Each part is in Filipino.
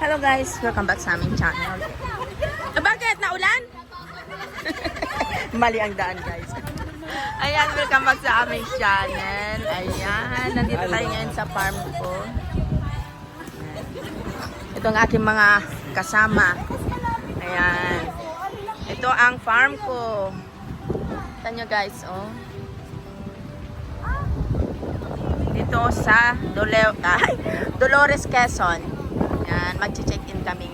Hello guys, welcome back sa aming channel. Ah, bakit? Naulan? Mali ang daan guys. Ayan, welcome back sa aming channel. Ayan, nandito tayo ngayon sa farm ko. Ito ang aking mga kasama. Ayan. Ito ang farm ko. Kita nyo guys, oh. Dito sa Dole ay, Dolores, Quezon. Ayan, mag-check-in kami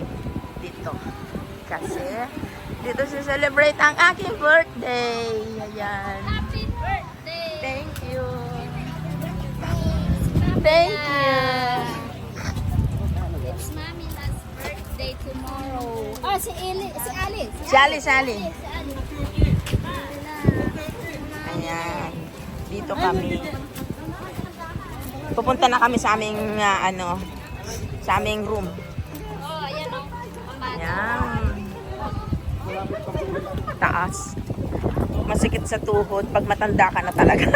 dito. Kasi, dito si celebrate ang aking birthday. Ayan. Happy birthday! Thank you. Thank you. It's Mami last birthday tomorrow. Ah, si Ali, si Alice. Sally, Sally. Si Alice. Ayan. Dito kami. Pupunta na kami sa aming, ah, ano, sa aming room. Oh, ayan o. Ayan. Taas. Masikit sa tuhod pag matanda ka na talaga.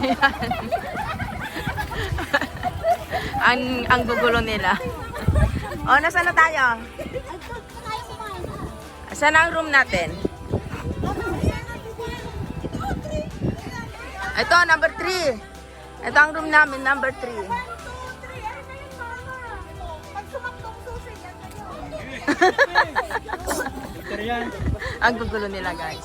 Ayan. ang, ang gugulo nila. O, nasa na tayo? Saan ang room natin? Ito, number 3. Ito ang room namin, number 3. Ang gugulo nila, guys.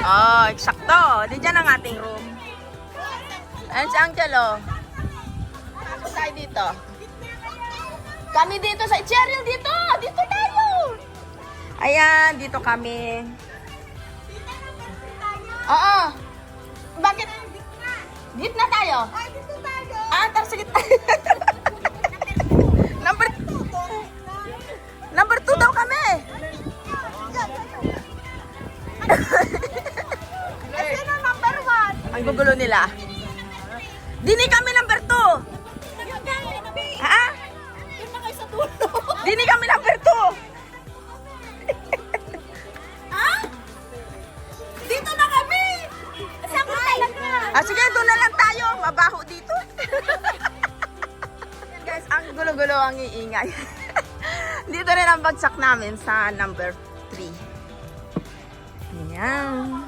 Oh, eksakto. Di dyan ang ating room. Ayan si oh. Tapos tayo dito. Kami dito sa Cheryl, dito! Dito tayo! Ayan, dito kami. Oo. Bakit? Dito na tayo. Ah, tara, tayo. Number Number 2 daw kami. Sino number 1? Ang gugulo nila. Dini kami number 2. Ha? Dini kami number 2. Dito na kami! Saan ka talaga? Ah, sige, doon na lang tayo. Mabaho dito. Guys, ang gulo-gulo ang iingay. dito rin ang bagsak namin sa number 3. Ayan.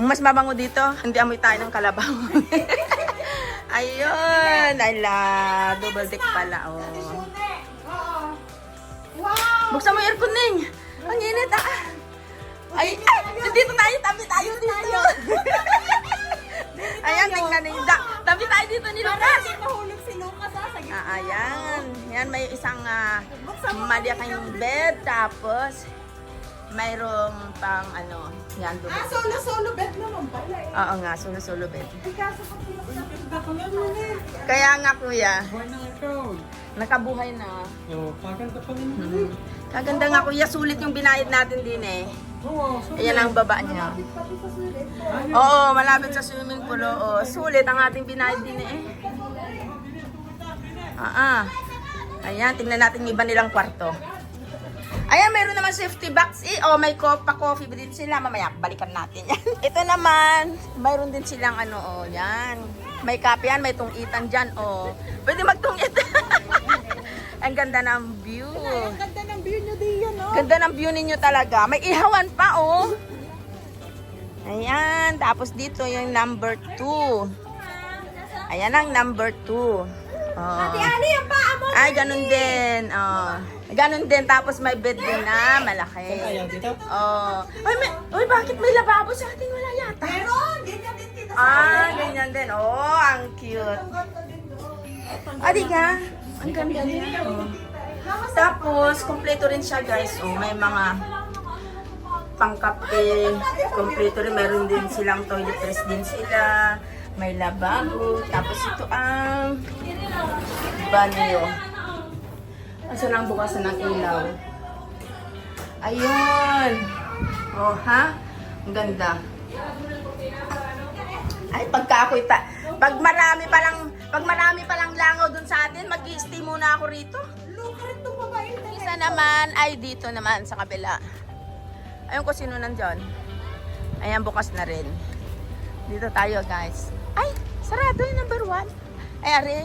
Ang mas mabango dito, hindi amoy tayo ng kalabaw. Ayun, ala, double deck pala, oh. Buksan mo yung aircon, Ning. Ang init, ah. Ay, ay, dito tayo, tabi tayo dito. Ayan, tingnan ninyo. Da, tabi tayo dito ni Lucas. Nahulog si Lucas ah, sa Ah, ayan. Yan, may isang uh, maliaking bed. Tapos, mayroong pang ano, yan, Ah, solo-solo bed naman pala eh. Oo nga, solo-solo bed. Ay, kaso pag eh. Kaya nga, kuya, nakabuhay na. Oh, kaganda pa rin. Mhm. Kaganda nga, kuya. Sulit yung binayad natin din eh. Oo, so, Ayan ang baba niya. Oo, malapit sa swimming pool. Oo, sulit ang ating binayad din eh. Ah, ah. Ayan, tingnan natin yung iba nilang kwarto. Ayan, meron naman safety box eh. Oh, may co- pa-coffee din sila. Mamaya, balikan natin yan. Ito naman, mayroon din silang ano, oh, yan. May kape yan, may tungitan dyan, oh. Pwede magtungit. Ang ganda ng view. Ang ganda ng view nyo diyan, no? Ganda ng view ninyo talaga. May ihawan pa, oh. Ayan. Tapos dito yung number 2. Ayan ang number 2. Oh. Ano yung paa mo? Ay, ganun din. Oh. Ganun din. Tapos may bed din na malaki. Ayaw dito. Oh. Ay, may, ay, bakit may lababo sa atin? Wala yata. Meron! Ganyan din dito sa Ah, ganyan din. Oh, ang cute. Ang ganda din doon. Ah, di ka? Ang ganda niya. Oh. Tapos, kompleto rin siya guys. Oh, may mga pangkape. Kompleto rin. Meron din silang toiletries din sila. May lababo. Tapos ito ang banyo. Asa lang bukasan ng ilaw. Ayun. Oh, ha? Ang ganda. Ay, pagka ako'y ta... Pag marami pa lang, pag marami pa lang langaw dun sa atin, mag stay muna ako rito. Isa naman ay dito naman sa kabila. Ayun ko sino nandyan. Ayan, bukas na rin. Dito tayo, guys. Ay, sarado yung number one. Ay, are.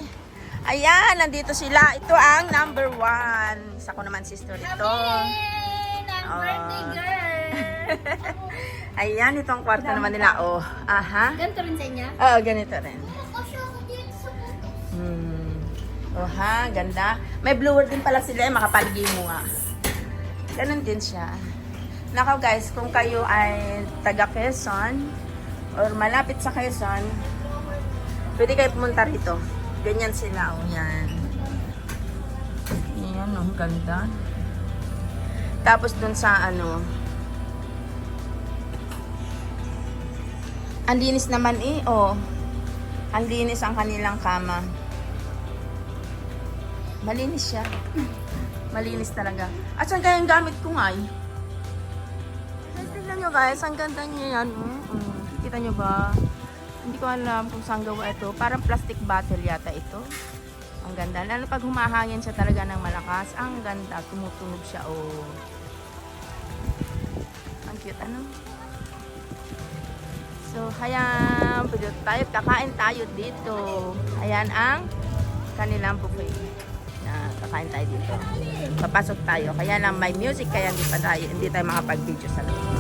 Ayan, nandito sila. Ito ang number one. Isa ko naman sister ito. Yay! Ang Ah. birthday girl! Ayan, itong kwarto naman nila. Oh, aha. Ganito rin sa inyo? Oo, ganito rin. Hmm. Oh ha, ganda. May blower din pala sila, eh, makapaligi mo nga. Ganon din siya. Nakaw guys, kung kayo ay taga Quezon or malapit sa Quezon, pwede kayo pumunta rito. Ganyan sila, oh yan. Yan, oh, ganda. Tapos dun sa ano, ang linis naman eh, oh. Ang linis ang kanilang kama. Malinis siya. Malinis talaga. At saan kaya gamit ko nga eh? Tignan nyo guys, ang ganda niya yan. Mm, mm. Kita nyo ba? Hindi ko alam kung saan gawa ito. Parang plastic bottle yata ito. Ang ganda. Lalo pag humahangin siya talaga ng malakas. Ang ganda. Tumutunog siya. Oh. Ang cute. Ano? So, ayan, pwede tayo, kakain tayo dito. Ayan ang kanilang buffet. Na kakain tayo dito. Papasok tayo. Kaya lang may music, kaya hindi pa tayo, hindi tayo makapag-video sa loob.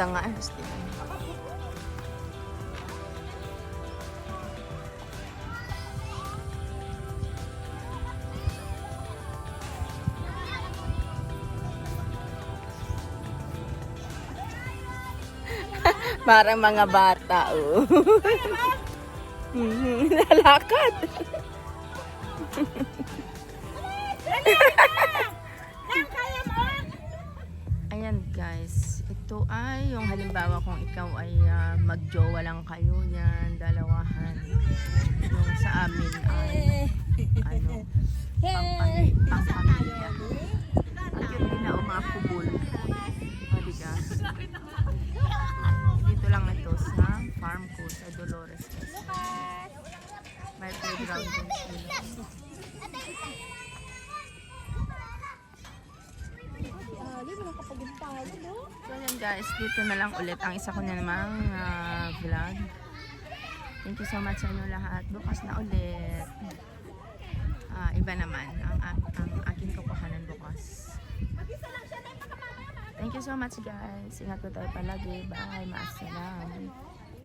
Ganda nga eh. Parang mga bata, oh. Mhm, guys, ito ay yung halimbawa kung ikaw ay ah, magjowa lang kayo yan, dalawahan. Yung sa amin ay ano, pampamilya. pampamilya. Ang dito na lang ulit ang isa ko na namang ah, vlog. Thank you so much sa inyo lahat. Bukas na ulit. Ah, iba naman ang, ang, ang aking kukuhanan bukas. Thank you so much guys. Ingat po tayo palagi. Bye. Maasalam.